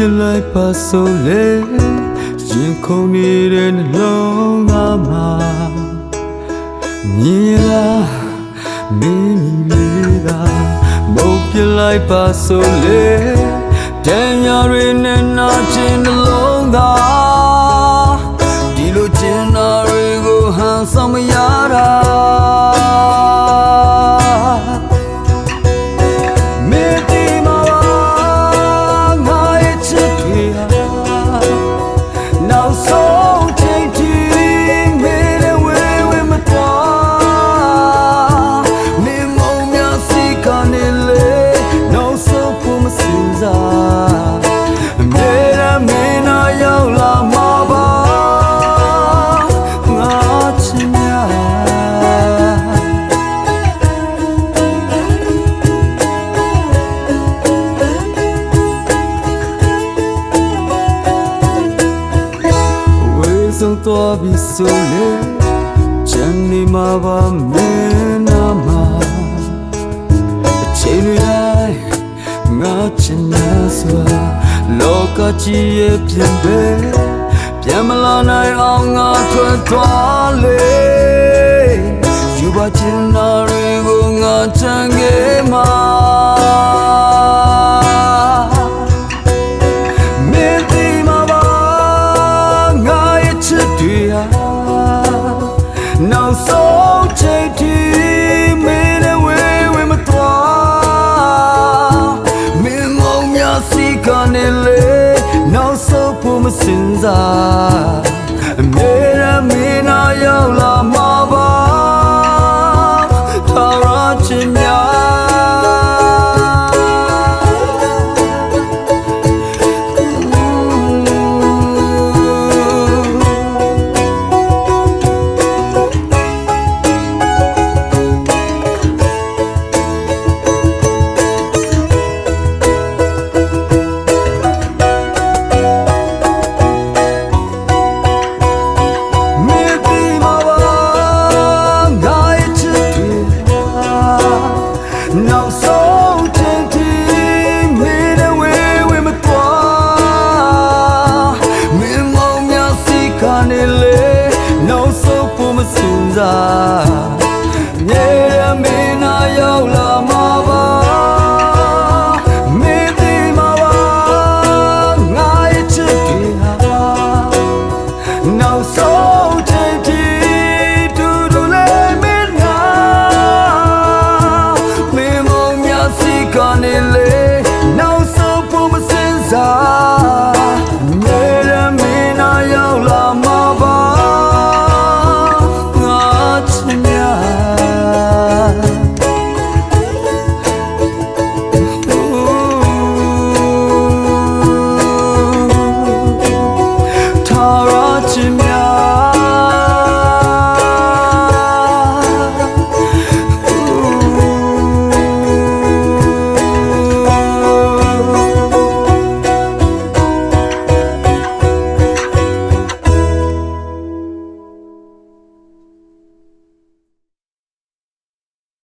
မေပြလိုက်ပါဆိုလေရင်ခုန်နေတဲ့နှလုံးသားမှာမြင်လားမင်းမီလေးသာမုတ်ပြလိုက်ပါဆိုလေတန်ရတွေနဲ့နာချင်နှလုံး နော ဆုံးသွားပြီဆိုလေချန်နေမှာပါမင်းနာမှာအချိန်တွေတိုင်းငါချင်နေစွာလောကကြီးရဲ့ပြင်ပဲပြန်မလာနိုင်အောင်ငါထွက်သွားလေယူပါချင်တာတွေကိုငါချန်ခဲ့မှာမ ကနေလေနောက်ဆုံးဖို့မစင်စား